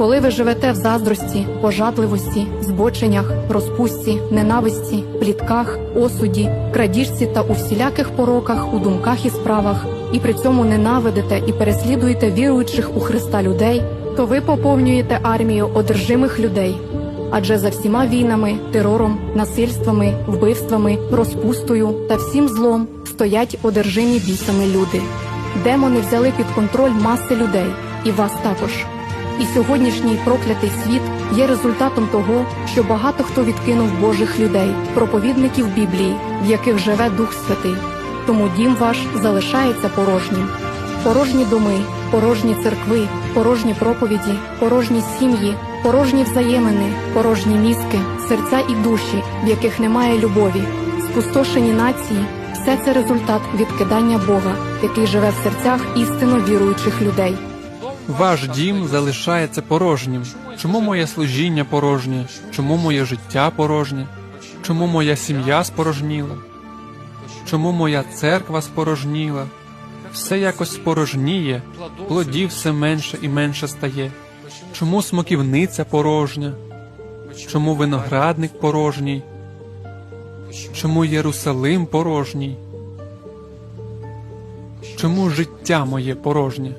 Коли ви живете в заздрості, пожадливості, збоченнях, розпусті, ненависті, плітках, осуді, крадіжці та у всіляких пороках, у думках і справах, і при цьому ненавидите і переслідуєте віруючих у Христа людей, то ви поповнюєте армію одержимих людей. Адже за всіма війнами, терором, насильствами, вбивствами, розпустою та всім злом стоять одержимі бісами люди. Демони взяли під контроль маси людей, і вас також. І сьогоднішній проклятий світ є результатом того, що багато хто відкинув Божих людей, проповідників Біблії, в яких живе Дух Святий. Тому дім ваш залишається порожнім. Порожні доми, порожні церкви, порожні проповіді, порожні сім'ї, порожні взаємини, порожні мізки, серця і душі, в яких немає любові, спустошені нації все це результат відкидання Бога, який живе в серцях істинно віруючих людей. Ваш дім залишається порожнім. Чому моє служіння порожнє? Чому моє життя порожнє? Чому моя сім'я спорожніла? Чому моя церква спорожніла? Все якось спорожніє, плодів все менше і менше стає. Чому смоківниця порожня? Чому виноградник порожній? Чому Єрусалим порожній? Чому життя моє порожнє?